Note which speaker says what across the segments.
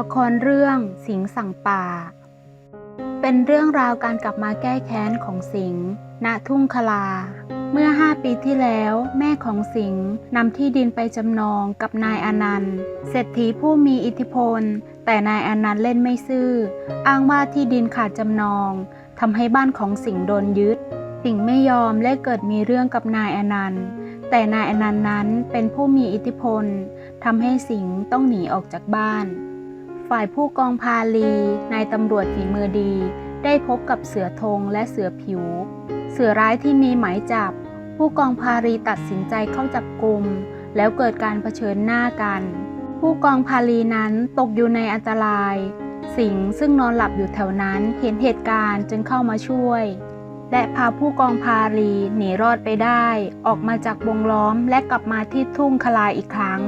Speaker 1: ละครเรื่องสิงสั่งป่า เป็นเรื่องราวการกลับมาแก้แค้นของสิงห์ณทุ่งคลา เมื่อ 5 ปีที่แล้วแม่ของสิงห์นำที่ดินไปจำนองกับนายอนันต์ เศรษฐีผู้มีอิทธิพล แต่นายอนันต์เล่นไม่ซื่อ อ้างว่าที่ดินขาดจำนองทำให้บ้านของสิงห์โดนยึด สิงห์ไม่ยอมและเกิดมีเรื่องกับนายอนันต์ แต่นายอนันต์นั้นเป็นผู้มีอิทธิพลทำให้สิงห์ต้องหนีออกจากบ้าน ฝ่ายผู้กองพาลีนายตำรวจฝีมือดี ได้พบกับเสือธงและเสือผิว เสือร้ายที่มีหมายจับ ผู้กองพาลีตัดสินใจเข้าจับกลุ่มแล้วเกิดการเผชิญหน้ากัน ผู้กองพาลีนั้นตกอยู่ในอันตราย สิงห์ซึ่งนอนหลับอยู่แถวนั้นเห็นเหตุการณ์จึงเข้ามาช่วย และพาผู้กองพาลีหนีรอดไปได้ ออกมาจากวงล้อมและกลับมาที่ทุ่งคลาอีกครั้ง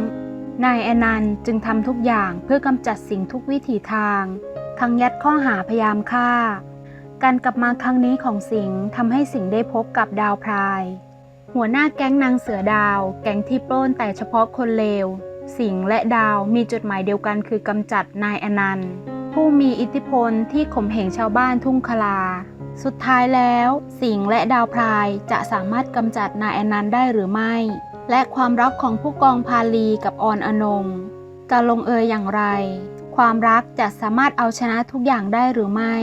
Speaker 1: นายอนันต์จึงทำทุกอย่างเพื่อกำจัดสิ่งทุกวิถีทาง ทั้งยัดข้อหาพยายามฆ่า การกลับมาครั้งนี้ของสิงห์ทำให้สิงห์ได้พบกับดาวพราย หัวหน้าแก๊งนางเสือดาว แก๊งที่ปล้นแต่เฉพาะคนเลว สิงห์และดาวมีจุดหมายเดียวกันคือกำจัดนายอนันต์ ผู้มีอิทธิพลที่ข่มเหงชาวบ้านทุ่งคลา สุดท้ายแล้ว สิงห์และดาวพรายจะสามารถกำจัดนายอนันต์ได้หรือไม่ และความรักของผู้กองพาลีกับออนอนง จะลงเอยอย่างไร ความรักจะสามารถเอาชนะทุกอย่างได้หรือไม่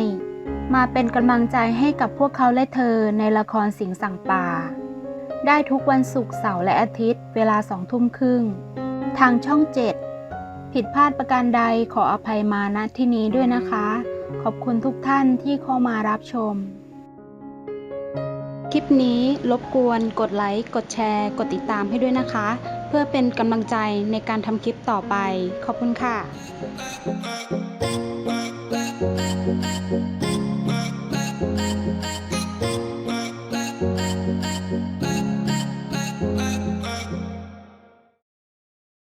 Speaker 1: มาเป็นกำลังใจให้กับพวกเขาและเธอในละครสิงสังป่า ได้ทุกวันศุกร์เสาร์และอาทิตย์ เวลาสองทุ่มครึ่ง ทางช่อง7ผิดพลาดประการใดขออภัยมาณที่นี้ด้วยนะคะ ขอบคุณทุกท่านที่เข้ามารับชม ลิปนี้รบกวนกดไลค์ กดแชร์ กดติดตามให้ด้วยนะคะ เพื่อเป็นกำลังใจในการทำคลิปต่อไป ขอบคุณค่ะ